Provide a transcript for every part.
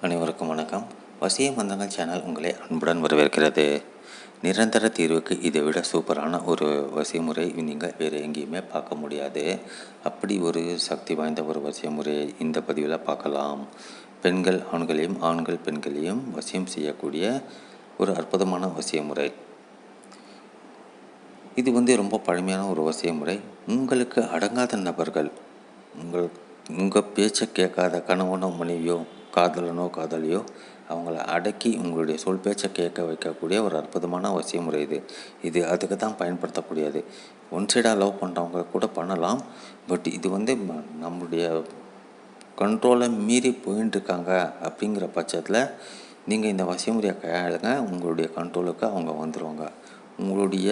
அனைவருக்கும் வணக்கம். வசிய மந்தங்கள் சேனல் உங்களை அன்புடன் வரவேற்கிறது. நிரந்தர தீர்வுக்கு இதை விட சூப்பரான ஒரு வசிய முறை நீங்கள் வேறு எங்கேயுமே பார்க்க முடியாது. அப்படி ஒரு சக்தி வாய்ந்த ஒரு வசிய முறையை இந்த பதிவில் பார்க்கலாம். பெண்கள் ஆண்களையும் ஆண்கள் பெண்களையும் வசியம் செய்யக்கூடிய ஒரு அற்புதமான வசிய முறை. இது வந்து ரொம்ப பழமையான ஒரு வசிய முறை. உங்களுக்கு அடங்காத நபர்கள் உங்கள் உங்கள் பேச்சை கேட்காத கணவனோ மனைவியோ காதலனோ காதலியோ அவங்கள அடக்கி உங்களுடைய சொல் பேச்சை கேட்க வைக்கக்கூடிய ஒரு அற்புதமான வசியமுறை இது. இது அதுக்கு தான் பயன்படுத்தக்கூடியது. ஒன் சைடாக லவ் பண்ணுறவங்க கூட பண்ணலாம். பட் இது வந்து நம்மளுடைய கண்ட்ரோலை மீறி போயின்ட்டுருக்காங்க அப்படிங்கிற பட்சத்தில் நீங்கள் இந்த வசியமுறையை கையாளுங்க. உங்களுடைய கண்ட்ரோலுக்கு அவங்க வந்துடுவாங்க உங்களுடைய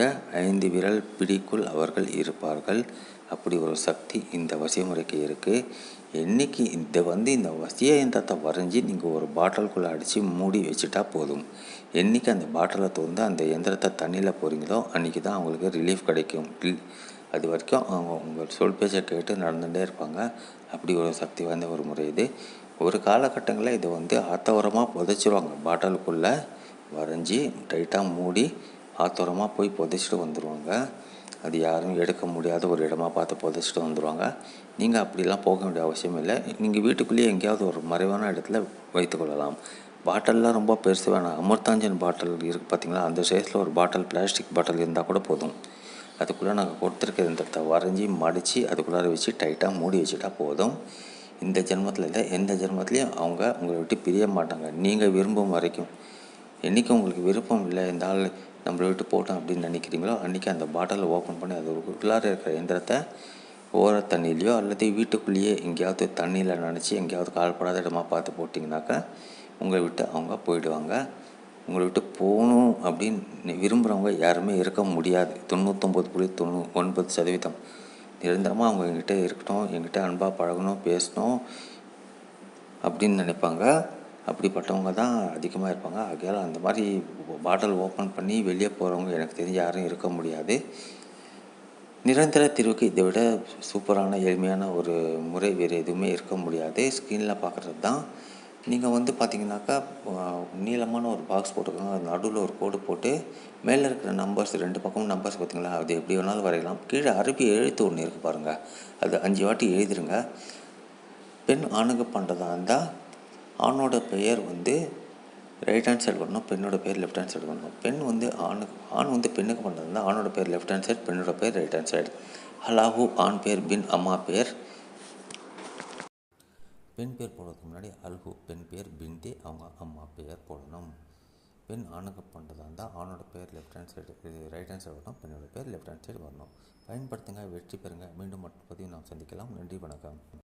ஐந்து விரல் பிடிக்குள் அவர்கள் இருப்பார்கள். அப்படி ஒரு சக்தி இந்த வசியமுறைக்கு இருக்குது என்னைக்கு இந்த வந்து இந்த வசியயந்திரத்தை வரைஞ்சி நீங்கள் ஒரு பாட்டிலுக்குள்ளே அடித்து மூடி வச்சுட்டா போதும். என்னைக்கு அந்த பாட்டிலை தோந்து அந்த எந்திரத்தை தண்ணியில் போகிறீங்களோ அன்றைக்கி தான் அவங்களுக்கு ரிலீஃப் கிடைக்கும். அது வரைக்கும் அவங்க உங்கள் சொல் பேச்சை கேட்டு நடந்துகிட்டே இருப்பாங்க. அப்படி ஒரு சக்தி வாய்ந்த ஒரு முறை இது. ஒரு காலகட்டங்களில் இதை வந்து ஆத்தவரமாக புதைச்சிருவாங்க. பாட்டிலுக்குள்ளே வரைஞ்சி டைட்டாக மூடி ஆத்தோரமாக போய் புதைச்சிட்டு வந்துடுவாங்க அது யாரும் எடுக்க முடியாத ஒரு இடமா பார்த்து புதைச்சிட்டு வந்துடுவாங்க நீங்கள் அப்படிலாம் போக வேண்டிய அவசியம் இல்லை. நீங்கள் வீட்டுக்குள்ளேயே எங்கேயாவது ஒரு மறைவான இடத்துல வைத்துக்கொள்ளலாம் பாட்டில்லாம் ரொம்ப பெருசு வேணாம். அமிர்தாஞ்சன் பாட்டில் இருக்குது பார்த்தீங்களா? அந்த சைஸில் ஒரு பாட்டில் பிளாஸ்டிக் பாட்டில் இருந்தால் கூட போதும். அதுக்குள்ளே நாங்கள் கொடுத்துருக்க இந்த வரைஞ்சி மடித்து அதுக்குள்ளார வச்சு டைட்டாக மூடி வச்சுட்டா போதும். இந்த ஜென்மத்தில் இல்லை. எந்த ஜென்மத்துலேயும் அவங்க உங்களை விட்டு பிரிய மாட்டாங்க. நீங்கள் விரும்பும் வரைக்கும். என்றைக்கு உங்களுக்கு விருப்பம் இல்லை இந்த ஆள் நம்மளை விட்டு போட்டோம் அப்படின்னு நினைக்கிறீங்களோ அன்றைக்கி அந்த பாட்டிலை ஓப்பன் பண்ணி அது உள்ளார இருக்கிற எந்திரத்தை ஓர தண்ணியிலையோ அல்லது வீட்டுக்குள்ளேயே எங்கேயாவது தண்ணியில் நினச்சி எங்கேயாவது கால்படாத இடமா பார்த்து போட்டிங்கனாக்கா உங்களை விட்டு அவங்க போயிடுவாங்க. உங்களை விட்டு போகணும் அப்படின்னு விரும்புகிறவங்க யாருமே இருக்க முடியாது. தொண்ணூற்றொம்பது புள்ளி தொண்ணூ ஒன்பது சதவீதம். நிரந்தரமாக அவங்க எங்கிட்ட இருக்கட்டும் எங்கிட்ட அன்பாக பழகணும் பேசணும் அப்படின்னு நினைப்பாங்க. அப்படிப்பட்டவங்க தான் அதிகமாக இருப்பாங்க. ஆகையால் அந்த மாதிரி பாட்டில் ஓப்பன் பண்ணி வெளியே போகிறவங்க எனக்கு தெரிஞ்சு யாரும் இருக்க முடியாது. நிரந்தர தீர்வுக்கு இதை விட சூப்பரான எளிமையான ஒரு முறை வேறு எதுவுமே இருக்க முடியாது. ஸ்க்ரீனில் பார்க்குறது தான். நீங்கள் வந்து பார்த்தீங்கன்னாக்கா நீளமான ஒரு பாக்ஸ் போட்டுக்கோங்க. அது நடுவில் ஒரு கோடு போட்டு மேலே இருக்கிற நம்பர்ஸ் ரெண்டு பக்கமும் நம்பர்ஸ் பார்த்தீங்களா? அது எப்படி வேணாலும் வரையலாம். கீழே அரபி எழுத்து ஒன்று இருக்குது பாருங்கள் அது அஞ்சு வாட்டி எழுதிருங்க. பெண் ஆணுக்கு பண்ணுறதா இருந்தால் ஆணோட பெயர் வந்து ரைட் ஹேண்ட் சைடு வரணும் பெண்ணோட பேர் லெஃப்ட் ஹேண்ட் சைடு வரணும். பெண் வந்து ஆணுக்கு ஆண் வந்து பெண்ணுக்கு பண்ணுறது ஆணோட பேர் லெஃப்ட் ஹேண்ட் சைடு பெண்ணோட பேர் ரைட் ஹேண்ட் சைடு ஹலாஹு ஆண் பேர் பின் அம்மா பேர். பெண் பேர் போடுறதுக்கு முன்னாடி அல்ஹு பெண் பேர் பின்தே அவங்க அம்மா பேர் போடணும். பெண் ஆணுக்கு பண்ணுறதா இருந்தால் ஆணோட பேர் left hand side right hand side வரணும் பெண்ணோட பேர் லெஃப்ட் ஹேண்ட் சைடு வரணும். பயன்படுத்துங்க வெற்றி பெறுங்க. மீண்டும் மற்ற பதிவு நாம் சந்திக்கலாம். நன்றி வணக்கம்.